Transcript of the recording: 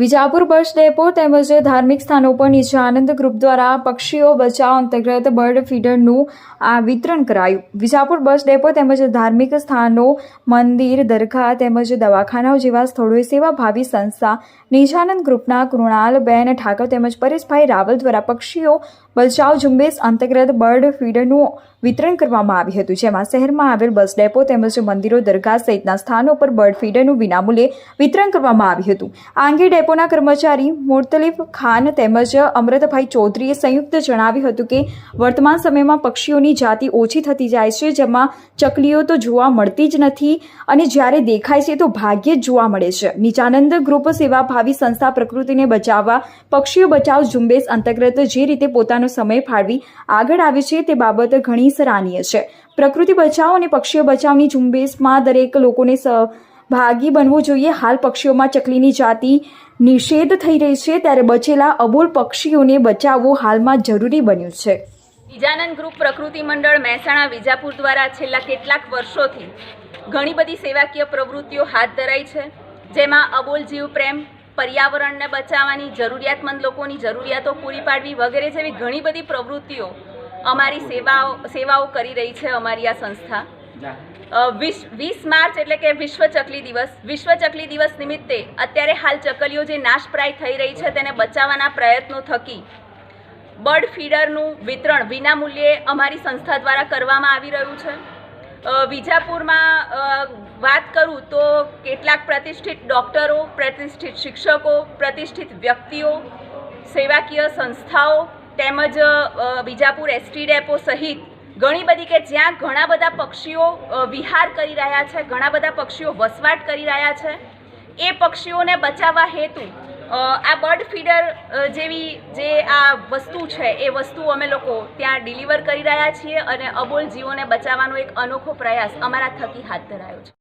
Vijapur bus depot તેમજ ધાર્મિક સ્થાનો પર નીચે આનંદ ગ્રુપ દ્વારા પક્ષીઓ બચાવ અંતર્ગત બર્ડ ફીડરનું આ વિતરણ કરાયું. વિજાપુર બસ ડેપો તેમજ ધાર્મિક સ્થાનો, મંદિર, દરગાહ તેમજ દવાખાનાઓ જેવા સ્થળોએ સેવાભાવી સંસ્થા નિજાનંદ ગ્રુપના કૃણાલબેન ઠાકર તેમજ પરેશભાઈ રાવલ દ્વારા પક્ષીઓ બચાવ ઝુંબેશ અંતર્ગત બર્ડ ફીડરનું વિતરણ કરવામાં આવ્યું હતું, જેમાં શહેરમાં આવેલ બસ ડેપો તેમજ મંદિરો, દરગાહ સહિતના સ્થાનો પર બર્ડ ફીડરનું વિનામૂલ્યે વિતરણ કરવામાં આવ્યું હતું. આ અંગે ડેપોના કર્મચારી મુર્તલિફ ખાન તેમજ અમૃતભાઈ ચૌધરીએ સંયુક્ત જણાવ્યું હતું કે, વર્તમાન સમયમાં પક્ષીઓની જાતિ ઓછી થતી જાય છે, જેમાં ચકલીઓ તો જોવા મળતી જ નથી અને જ્યારે દેખાય છે તો ભાગ્યે જ જોવા મળે છે. નિજાનંદ ગ્રુપ સેવાભાવી સંસ્થા પ્રકૃતિને બચાવવા, પક્ષીઓ બચાવ ઝુંબેશ અંતર્ગત જે રીતે પોતાનો સમય ફાળવી આગળ આવે છે તે બાબત ઘણી સરાહનીય છે. પ્રકૃતિ બચાવ અને પક્ષીઓ બચાવની ઝુંબેશમાં દરેક લોકોને સહભાગી બનવું જોઈએ. હાલ પક્ષીઓમાં ચકલીની જાતિ નિષેધ થઈ રહી છે. ત્યારે બચેલા અબોલ પક્ષીઓને બચાવવું હાલમાં જરૂરી બન્યું છે. વિજાનંદ ગ્રુપ પ્રકૃતિ મંડળ મહેસાણા વિજાપુર દ્વારા છેલ્લા કેટલાક વર્ષોથી ઘણી બધી સેવાકીય પ્રવૃત્તિઓ હાથ ધરાઈ છે. જેમાં અબોલ જીવ પ્રેમ, પર્યાવરણને બચાવવાની જરૂરિયાતમંદ લોકોની જરૂરિયાતો પૂરી પાડવી વગેરે જેવી ઘણી બધી પ્રવૃત્તિઓ અમારી સેવાઓ સેવાઓ કરી રહી છે અમારી આ સંસ્થા. વીસ વીસ માર્ચ એટલે કે વિશ્વ ચકલી દિવસ. વિશ્વ ચકલી દિવસ નિમિત્તે અત્યારે હાલ ચકલીઓ જે નાશપ્રાય થઈ રહી છે તેને બચાવવાના પ્રયત્નો થકી બર્ડ ફીડરનું વિતરણ વિનામૂલ્યે અમારી સંસ્થા દ્વારા કરવામાં આવી રહ્યું છે. વિજાપુરમાં વાત કરું તો કેટલાક પ્રતિષ્ઠિત ડૉક્ટરો પ્રતિષ્ઠિત શિક્ષકો પ્રતિષ્ઠિત વ્યક્તિઓ સેવાકીય સંસ્થાઓ તેમજ બીજાપુર એસટી ડેપો સહિત ઘણી બધી કે જ્યાં ઘણા બધા પક્ષીઓ વિહાર કરી રહ્યા છે, ઘણા બધા પક્ષીઓ વસવાટ કરી રહ્યા છે, એ પક્ષીઓને બચાવવા હેતુ આ બર્ડ ફીડર જેવી જે આ વસ્તુ છે, એ વસ્તુ અમે લોકો ત્યાં ડિલિવર કરી રહ્યા છીએ અને અબોલ જીવોને બચાવવાનો એક અનોખો પ્રયાસ અમારા થકી હાથ ધરાયો છે.